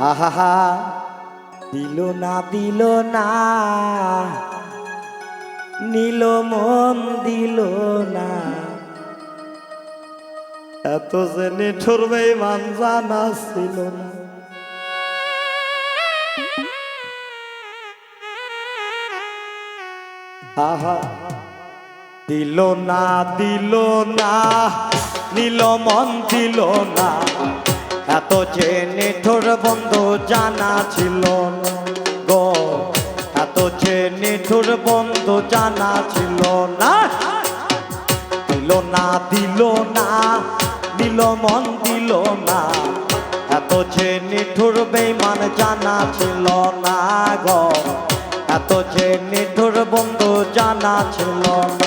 আহা দিল না দিল না। নীল মন, দিল না। এত যে নিঠুর বেমান জানা ছিল না। আহা দিল না দিল না। নীল মন, দিল না। এত যে নিঠুর বন্ধু জানা ছিল গো। এত যে নিঠুর বন্ধু জানা ছিল না। দিল না দিল না, দিল মন দিল না। এত যে নিঠুর বেমান জানা ছিল না গো। এত যে নিঠুর বন্ধু জানা ছিল না।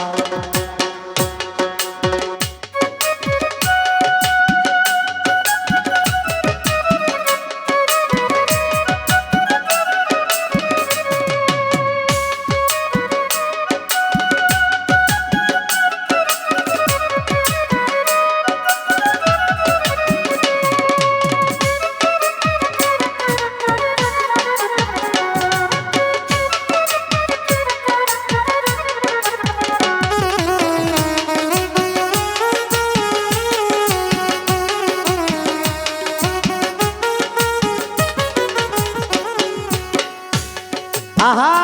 আহা!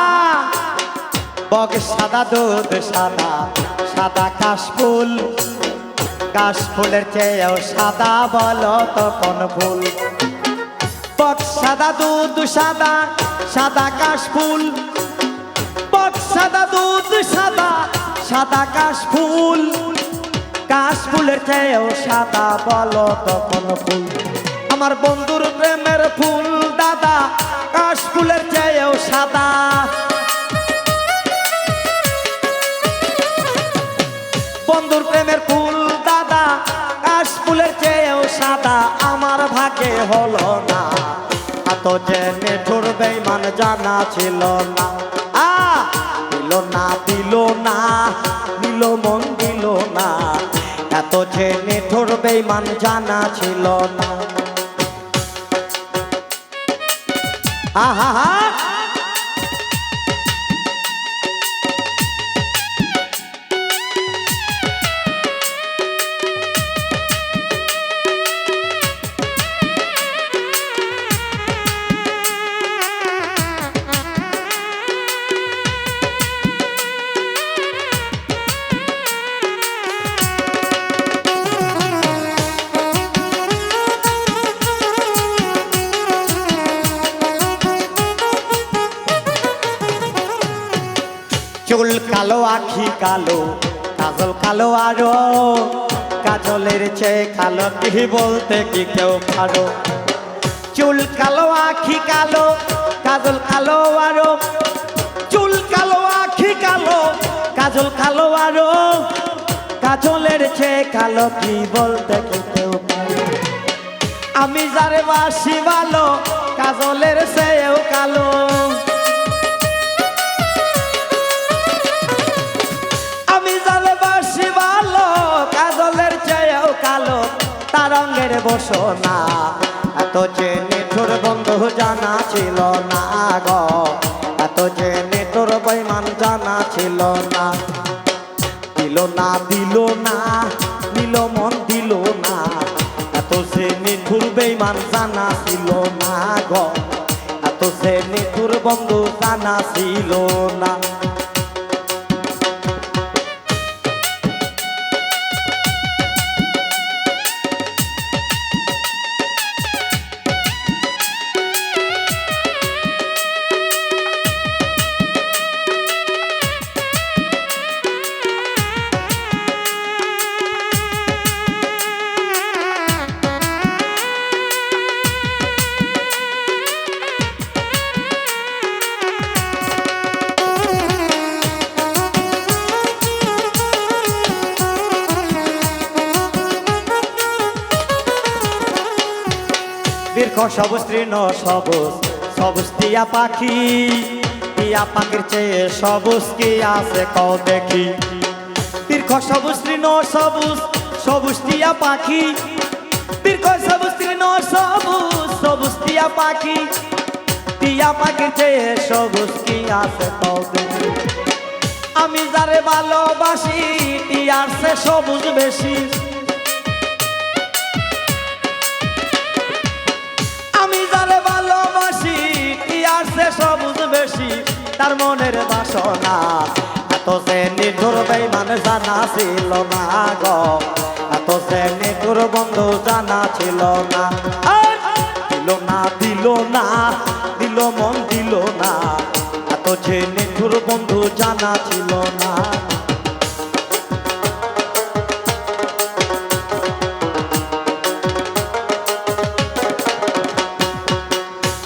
বগ সাদা দুধ, সাদা সাদা কাশফুল কাশফুলের চেয়েও সাদা বলো কোন ফুল? বগ সাদা দুধ, সাদা সাদা কাশফুল বগ সাদা দুধ, সাদা সাদা কাশফুল কাশফুলের চেয়েও সাদা বলো কোন ফুল? আমার বন্ধুর প্রেমের ফুল, দাদা কাশফুলের চেয়েও সাদা। বন্ধুর প্রেমের ফুল, দাদা কাশফুলের চেয়েও সাদা। আমার ভাগে হলো না। এত যে নিঠুর বেমান জানা ছিল না। দিল না দিল না, দিল মন দিল না। এত যে নিঠুর বেমান জানা ছিল না। আহা হা চুল কালো আখি কালো, কাজল কালো আরও। কাজলের চেয়ে কালো কি বলতে কি কেউ পারো চুল কালো আখি কালো, কাজল কালো আরও। চুল কালো আখি কালো, কাজল কালো আরও। কাজলের চেয়ে কালো কি বলতে কি কেউ আমি যারে বাসি ভালো, কাজলের চেয়েও কালো। বসো না। এত যে নিঠুর বন্ধু জানা ছিল না গ। এত যে নিঠুর বৈমান জানা ছিল না। দিল না দিল না, দিল মন দিল না। এত সে নিঠুর বেইমান জানা ছিল না গ। এত সে নিঠুর বন্ধু জানা ছিল না। দীর্ঘ সবুজ তৃণ সবুজ সবুজ টিয়া পাখি। টিয়া পাখির চেয়ে সবুজ কি আছে কও দেখি। দীর্ঘ সবুজ তৃণ সবুজ সবুজ টিয়া পাখি। দীর্ঘ সবুজ তৃণ সবুজ সবুজ টিয়া পাখি। টিয়া পাখির চেয়ে সবুজ কি আছে কও দেখি। আমি যারে ভালোবাসি, টিয়ার সে সবুজ বেশি। তার মনের বাসনা। এত সে নিঠুর বেইমান জানা ছিল না গো। এত সে নিঠুর বন্ধু জানা ছিল না! দিল না দিল না, দিল মন দিল না। এত যে নিঠুর বন্ধু জানা ছিল না।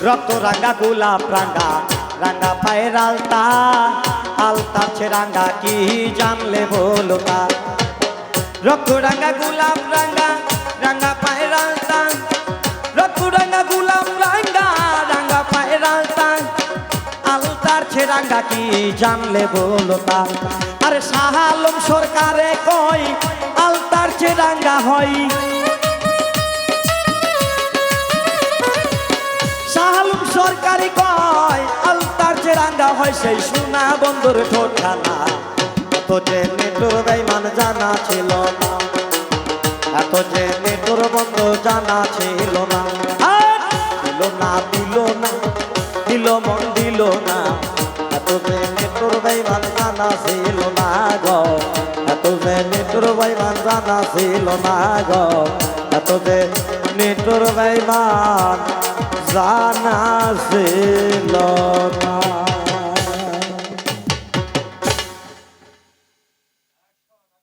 রক্ত রাঙ্গা গোলাপ রাঙ্গা রাঙ্গা পায়ের আলতা আলতা ছে রাঙ্গা কি জানলে বলো তা? রক্ত রাঙ্গা গোলাপ রাঙ্গা রাঙ্গা পায়ের আলতা। রক্ত রাঙ্গা গোলাপ রাঙ্গা রাঙ্গা পায়ের আলতা। আলতার ছে রাঙ্গা কি জানলে বলো তা? আরে শাহ আলম সরকারে কই আলতার ছে রাঙ্গা হয়? শাহালুম সরকারি কয় হয় সেই সোনা বন্দর ঠোঁটানা এত যে নেটুর বেইমান জানা ছিল না। এত যে নেটুর বন্ধ জানা ছিল না। দিল না দিল না, দিল মন দিল না। এত যে নেটুর বেইমান জানা ছিল না গো। এত যে নেটুর বেইমান জানা ছিল না গো। এত যে নেটুর বেইমান জানা ছিল না।